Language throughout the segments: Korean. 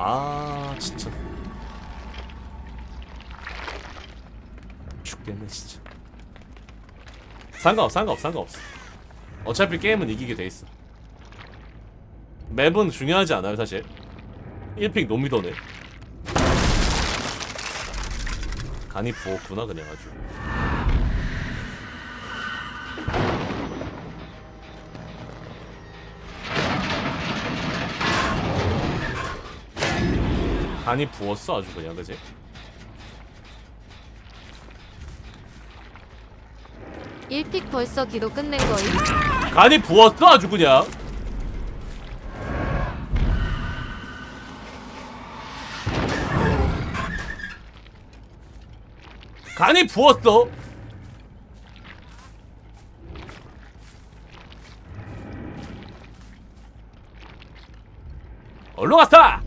아 진짜. 죽겠네 진짜. 상관없 상관없 상관없어. 어차피 게임은 이기게 돼 있어. 맵은 중요하지 않아요 사실. 1픽 노미더네. 간이 부었구나 그냥 아주 간이 부었어 아주 그냥 그지? 일픽 벌써 기도 끝낸 거임? 간이 부었어 아주 그냥 간이 부었어 얼른 갔다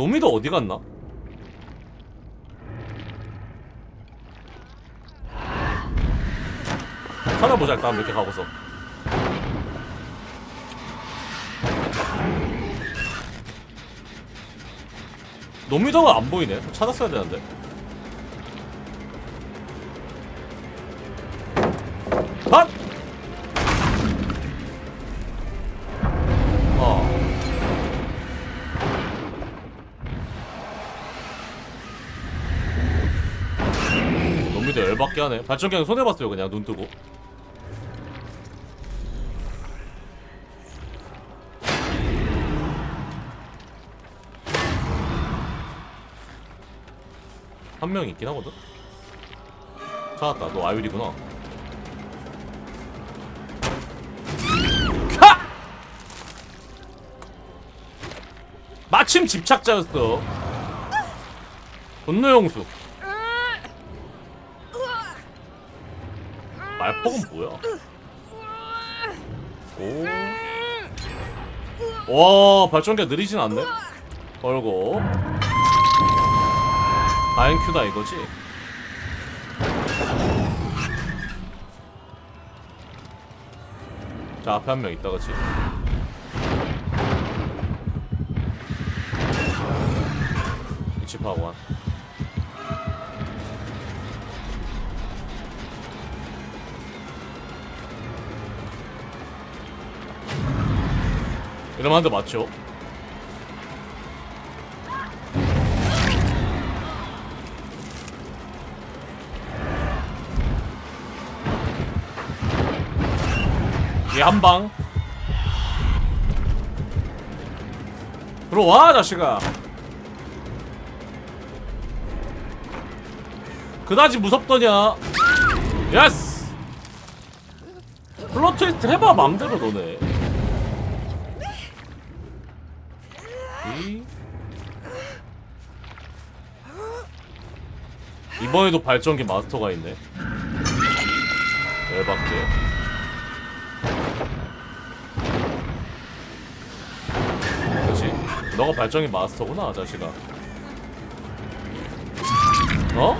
노미도 어디 갔나? 찾아보자 일단 이렇게 가고서. 노미더가 안 보이네. 찾았어야 되는데 열받게 하네 발전기는 손해봤어요 그냥 눈 뜨고 한 명 있긴 하거든. 찾았다. 너 아율이구나. 카! 마침 집착자였어. 분노 용수. 말폭은 뭐야? 오. 와 발전기가 느리진 않네. 걸고. 아인큐다 이거지? 자 앞에 한 명 있다 그치? 집하고 한 이러면 한대 맞죠? 얘 한방. 들어와 자식아. 그다지 무섭더냐? 예스 플롯 트위스트 해봐 맘대로 너네 이번에도 발전기 마스터가 있네 열받게 그렇지. 너가 발정이 마스터구나, 자식아. 어?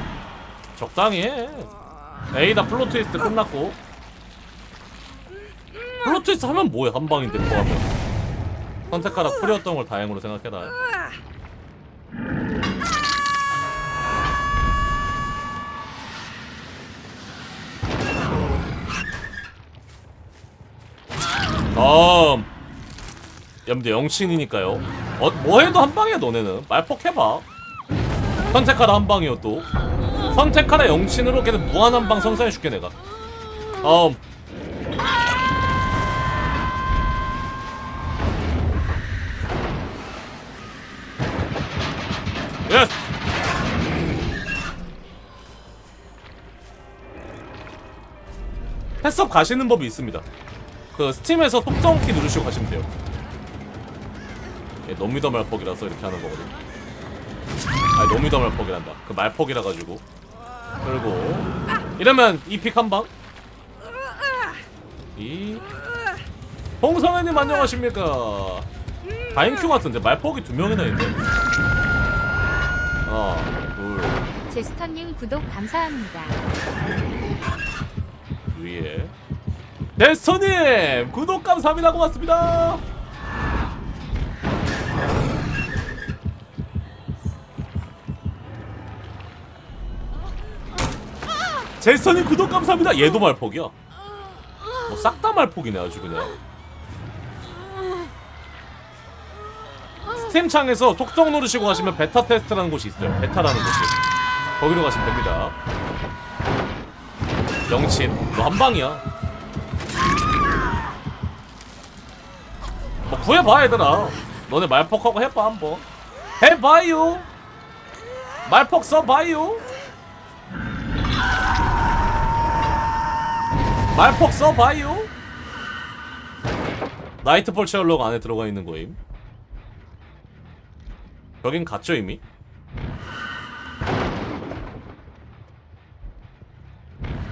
적당히 해. 에이다 플롯 트위스트 끝났고. 플롯 트위스트 하면 뭐해, 한 방인데, 뭐 하면. 선택하다 쿨이었던 걸 다행으로 생각해라. 음. 여러분들 영친이니까요. 어, 뭐 해도 한 방이야 너네는. 말폭 해봐. 선택하라 한 방이요 또. 선택하라 영친으로 계속 무한 한 방 선사해 줄게 내가. 다음. 예스. 패스업 가시는 법이 있습니다. 그 스팀에서 속성키 누르시고 가시면 돼요. 예, 노미더 말폭이라서 이렇게 하는 거거든. 아니 노미더 말폭이란다. 그 말폭이라 가지고. 그리고 이러면 이 픽 한 방. 이 홍성애님 안녕하십니까? 다인큐 같은데 말폭이 두 명이나 있네. 하나, 둘, 제스터님 구독 감사합니다. 위에 네스터님 구독 감사합니다. 고맙습니다. 제스터님 구독 감사합니다. 얘도 말폭이야. 뭐 싹 다 말폭이네 아주 그냥. 스팀창에서 속성 누르시고 가시면 베타 테스트라는 곳이 있어요. 베타라는 곳이. 거기로 가시면 됩니다. 영친. 너 한방이야. 구해봐 얘들아. 너네 말폭하고 해봐 한번. 해봐요. 말폭 써봐요. 말폭 써봐요. 나이트볼 체어로가 안에 들어가 있는 거임. 여긴 갔죠 이미?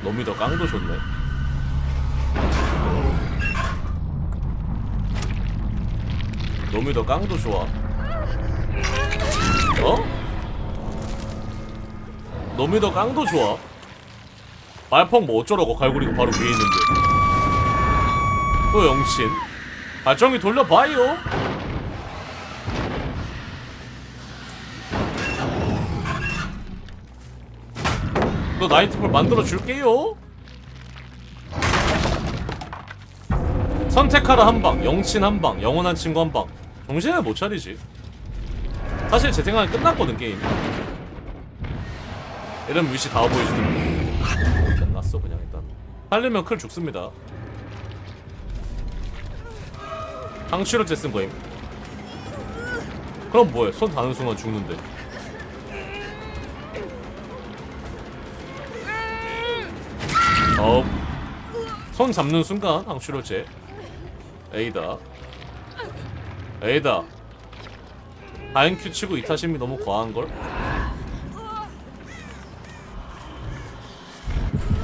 놈이 더 깡도 좋네. 놈이 더 깡도 좋아. 어? 놈이 더 깡도 좋아. 말펑 뭐 어쩌라고 갈고리가 바로 위에 있는데. 또 영신. 발정이 돌려봐요. 너 나이트볼 만들어 줄게요. 선택하라 한 방, 영친 한 방, 영원한 친구 한 방. 정신을 못 차리지. 사실 제 생각엔 끝났거든 게임. 이런 위시 다 보여주더라고. 끝났어 그냥 일단. 살리면 클 죽습니다. 항치로 째쓴 거임. 그럼 뭐해? 손 닿는 순간 죽는데. 어. 손 잡는 순간 항치로제. 에이다. 에이다. 다행큐 치고 이타심이 너무 과한 걸.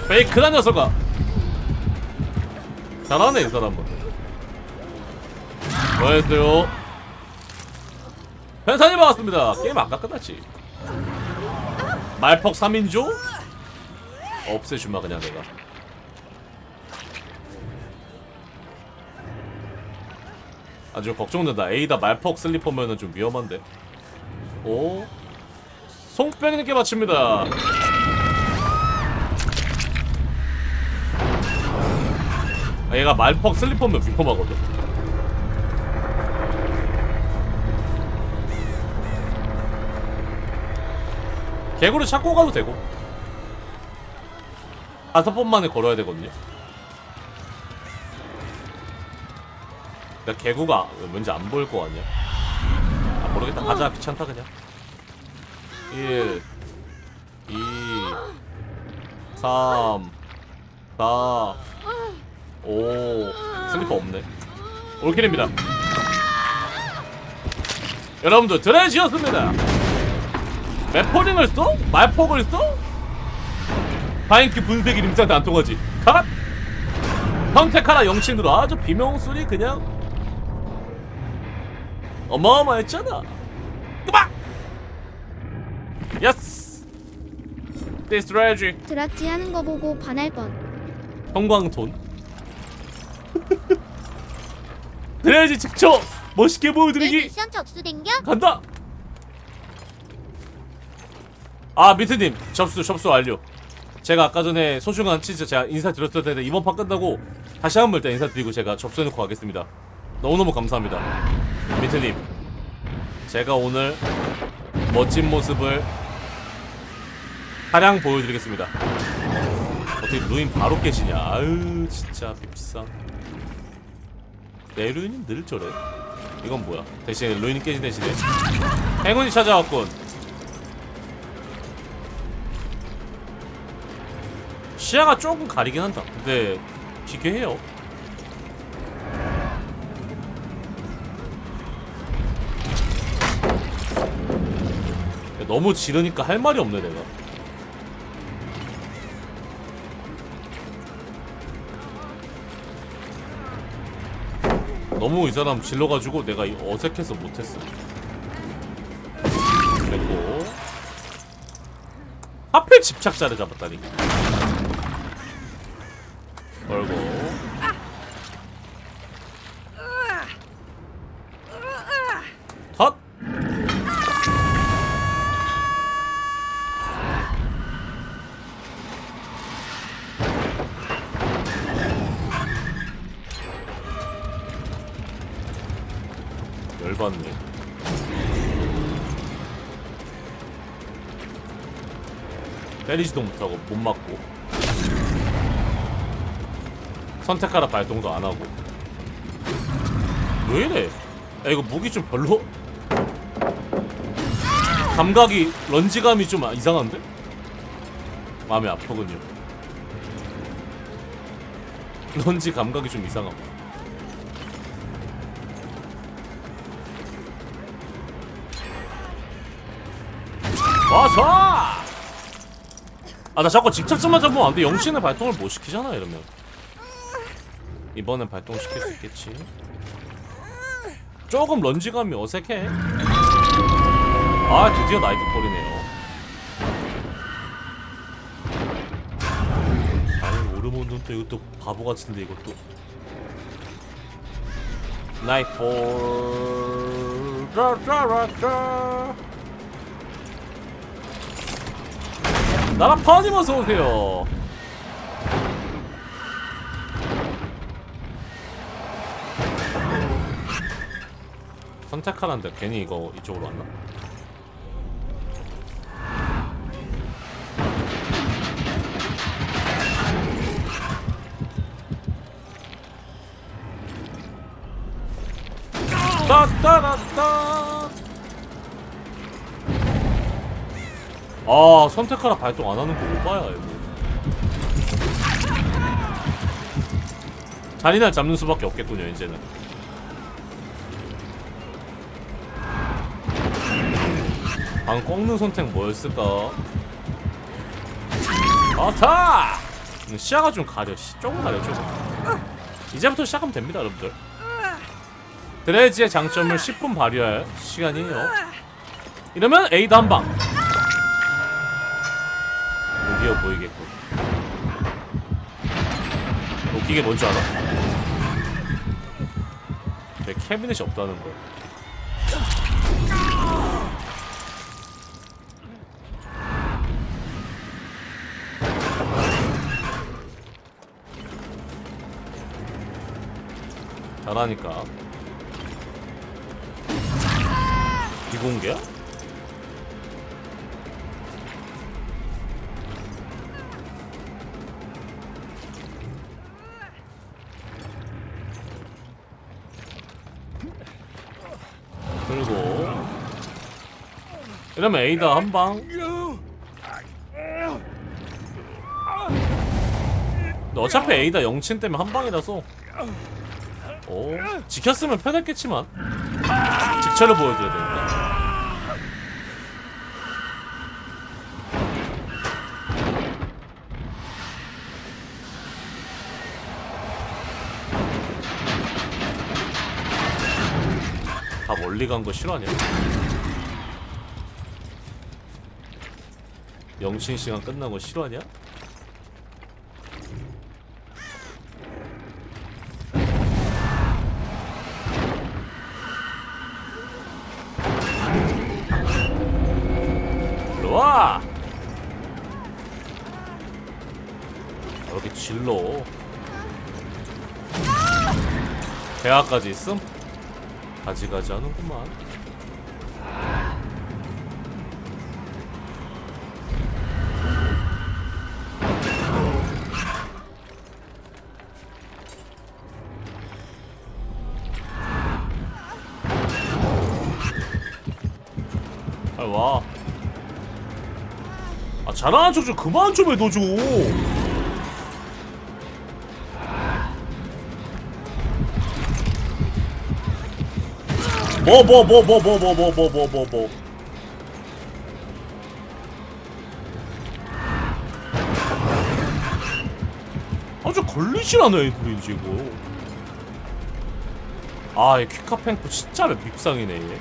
페이크다 녀석아. 잘하네 이 사람은. 뭐했어요? 펜사님 반갑습니다. 게임 아까 끝났지. 말퍽 3인조? 없애주마 그냥 내가. 아주 걱정된다. 에이다 말퍽 슬리퍼면은 좀 위험한데. 오. 송병님께 바칩니다. 아, 얘가 말퍽 슬리퍼면 위험하거든. 개구리 찾고 가도 되고. 다섯 번 만에 걸어야 되거든요. 나 개구가 왠지 안 보일 거 같냐? 아, 모르겠다. 가자. 귀찮다 그냥. 1 2 3 4 5 슬리퍼 없네. 올킬입니다. 여러분들 드레지였습니다. 맵포링을 써? 말폭을 써? 바인큐 분쇄기 림상한테 안 통하지. 갓! 선택하라 영신으로 아주 비명 소리 그냥 어마어마했잖아. 그만! 예스! This strategy. 드락지 하는 거 보고 반할 뻔. 형광톤. 드레지 직접 멋있게 보여드리기 미션 접수된겨? 간다. 아 미트님 접수 접수 완료. 제가 아까 전에 소중한 치즈 제가 인사드렸을 텐데 이번 판 끝나고 다시 한번 일단 인사드리고 제가 접수해놓고 가겠습니다. 너무너무 감사합니다. 미트님 제가 오늘 멋진 모습을 하량 보여드리겠습니다. 어떻게 루인 바로 깨지냐? 아유 진짜 밉상. 내 루인은 늘 저래. 이건 뭐야? 대신에 루인이 깨진 대신에 행운이 찾아왔군. 시야가 조금 가리긴 한다. 근데 기괴해요. 너무 지르니까 할 말이 없네 내가. 너무 이 사람 질러가지고 내가 이- 어색해서 못했어. 그리고 하필 집착자를 잡았다니. 열받네. 때리지도 못하고 못 맞고 선택하라 발동도 안 하고 왜 이래? 야 이거 무기 좀 별로? 감각이 런지감이 좀 이상한데? 마음이 아프군요. 런지 감각이 좀 이상함. 와서! 아 나 자꾸 집착점만 잡으면 안돼. 영신의 발동을 못 시키잖아 이러면. 이번엔 발동 시킬 수 있겠지. 조금 런지감이 어색해. 아 드디어 나이트 폴이네요. 아유 오르몬은 또 이것도 바보 같은데 이것도. 나이트 폴 나라 파님 어서 오세요. 선택하란데 괜히 이거 이쪽으로 왔나? 따따라따 아 선택하라 발동 안 하는 거 오바야 이거. 잔인한 잡는 수밖에 없겠군요 이제는. 방 꺾는 선택 뭐였을까? 아타 시야가 좀 가려 씨, 조금 가려 조금. 이제부터 시작하면 됩니다 여러분들. 드레지의 장점을 10분 발휘할 시간이에요. 이러면 에이드 한방 드디어 보이겠군. 웃기게 뭔지 알아? 내 캐비넷이 없다는 거. 잘하니까. 비공개야? 이러면 에이다 한방. 어차피 에이다 영친 때문에 한방이라서 오 지켰으면 편했겠지만. 직처를 보여줘야 되니까 다 멀리 간 거 싫어하냐? 영신 시간 끝난 거 싫어하냐? 일로와! 여기 진로 대학까지 있음? 가지가지 하는구만 잘하는 척 좀 그만 좀 해, 너 좀. 뭐 뭐 뭐 뭐 뭐 뭐 뭐 뭐 뭐 뭐 뭐 아주 걸리질 않아 애들인지 이거 아이 퀴카팽프 진짜 밉상이네 얘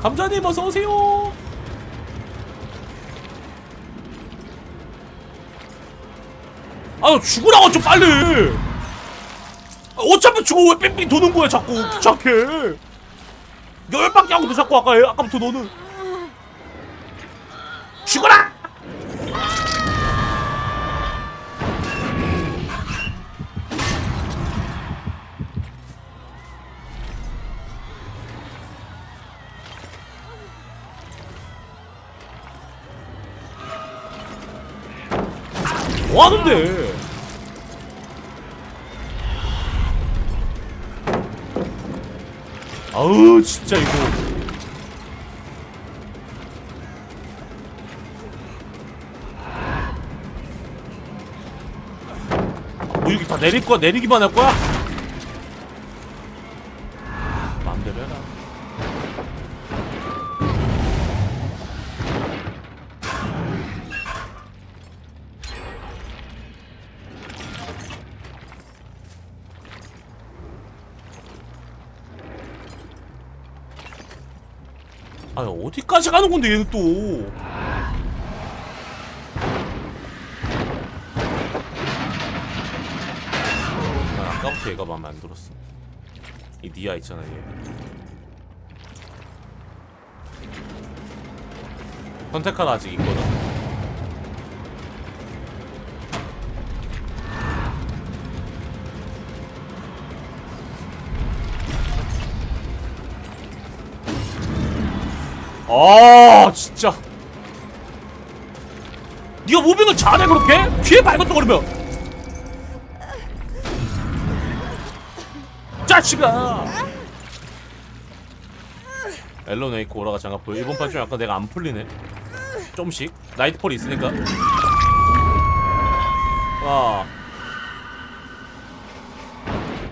감자님 어서 오세요 아 죽으라고 좀 빨리. 아, 어차피 죽어 왜 삥삥 도는 거야 자꾸. 부착해. 열받게 하고 도 자꾸 아까 아까부터 너는. 죽어라! 뭐하는데? 아우 진짜 이거 뭐 여기 다 내릴 거야 내리기만 할 거야? 아니 어디까지 가는 건데 얘는 또? 난 아까부터 얘가 마음에 안 들었어. 이 니아 있잖아 얘. 선택한 아직 있거든 진짜. 네가 무빙을 잘해 그렇게? 뒤에 발버둥 거리면 짜치가 앨런 웨이크 오라가 장갑 보여. 일본 판좀 약간 내가 안 풀리네. 좀씩. 나이트폴이 있으니까. 하나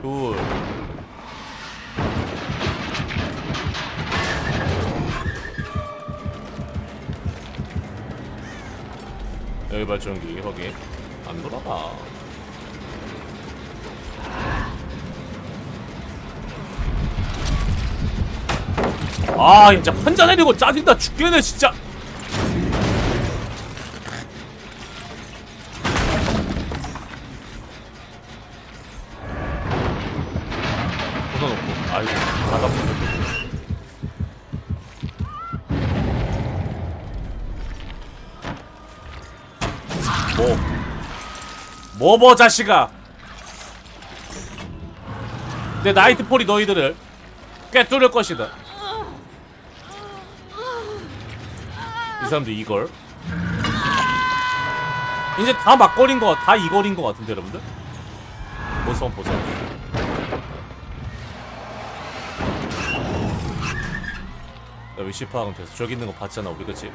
둘 여기 발전기. 확인 안 돌아가. 아 진짜 판자 내리고 짜증나 죽겠네 진짜. 걷어놓고. 아이고 나가보 뭐뭐 자식아 내 나이트폴이 너희들을 꿰뚫을 것이다 이 사람들 이걸 이제 다 막걸린 거, 다 이걸인 거 같은데 여러분들? 보성 보성 야 위시 파악은 됐어 저기 있는 거 봤잖아 우리 그치?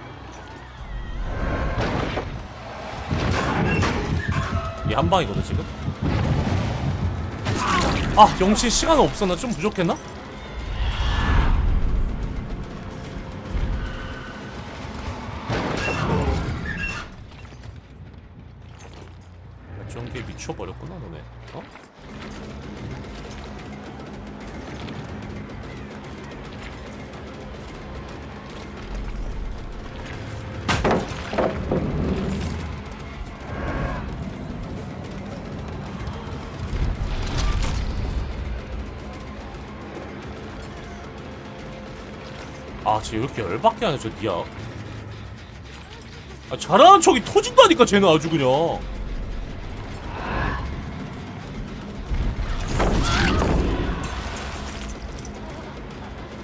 이한 방이거든 지금? 아 영신 시간 없었나? 좀 부족했나? 전개 미쳐버렸구나 너네 왜 이렇게 열받게 하냐, 저 니야. 아, 잘하는 척이 터진다니까, 쟤는 아주 그냥.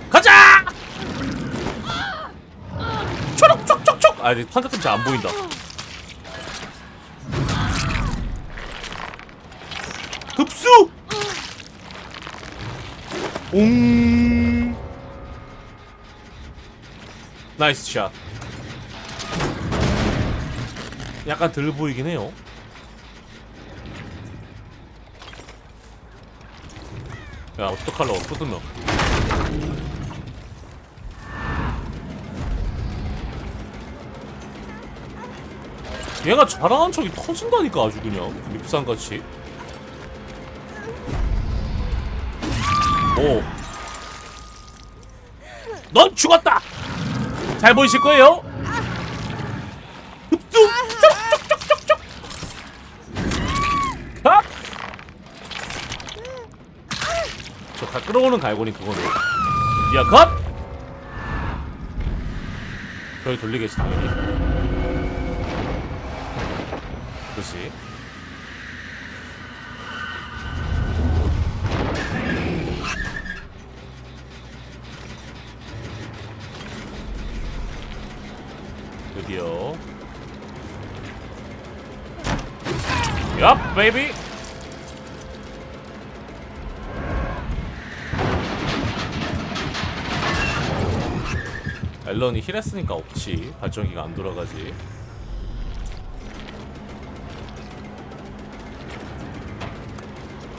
가자! 초록 쪽쪽쪽! 아, 근데 판자 잘안 보인다. 흡수! 옹. 나이스 샷. 약간 덜 보이긴 해요. 야, 어떡할라, 어떡하면. 얘가 잘하는 척이 터진다니까, 아주 그냥. 밉상같이. 오. 넌 죽었다! 잘 보이실 거예요. 저다 끌어오는 갈고리 그거는. 야 컷. 저기 돌리겠지 당연히. 그렇지. 드디어. 얍 베이비 앨런이 힐했으니까 없지. 발전기가 안 돌아가지.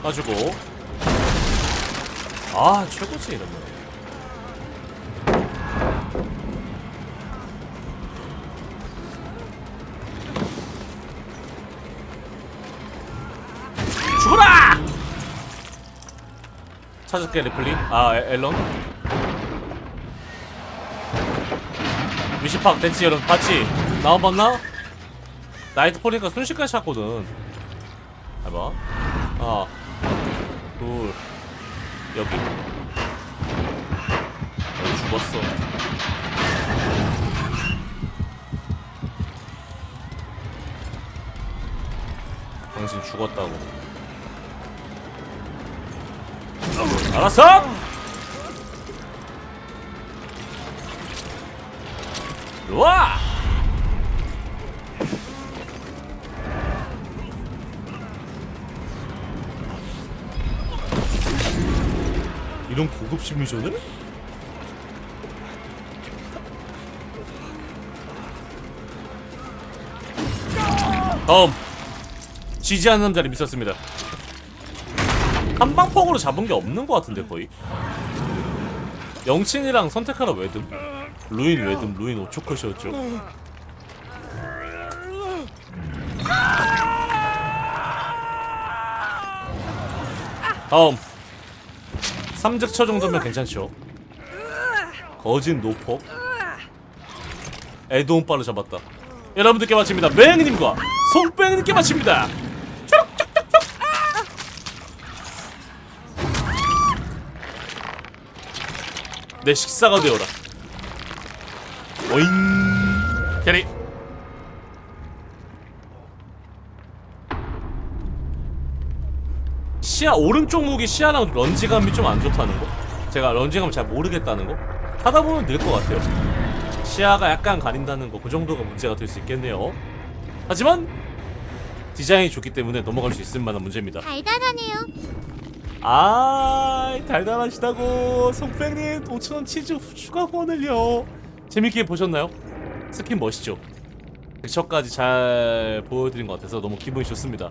가지고. 아 최고지 이러면 찾을게 리플리 아 애- 앨런? 미시팍 됐지 여러분 봤지? 나만 봤나? 나이트 폴이니까 순식간에 찼거든. 해봐. 하나 둘 여기. 여기 죽었어. 당신 죽었다고 알았어! 좋아! 이런 고급 심리전을? 다음 지지 않는 남자를 믿었습니다 한방폭으로 잡은 게 없는 것 같은데 거의. 영친이랑 선택하라 왜든 루인 왜든 루인 5초 컷이었죠. 다음. 3득처 정도면 괜찮죠. 거진 노폭 에드온빠를 잡았다. 여러분들께 마칩니다. 맹님과 송뺑님께 마칩니다 내 식사가 되어라. 오잉 캐리. 시야 오른쪽 무기 시야랑 런지감이 좀 안 좋다는 거. 제가 런지감을 잘 모르겠다는 거. 하다 보면 늘 것 같아요. 시야가 약간 가린다는 거 그 정도가 문제가 될 수 있겠네요. 하지만 디자인이 좋기 때문에 넘어갈 수 있을 만한 문제입니다. 달달하네요. 아 달달하시다고 송팽님 5천원 치즈 추가 후원을요 재밌게 보셨나요? 스킨 멋있죠? tex처까지 잘 보여드린 것 같아서 너무 기분이 좋습니다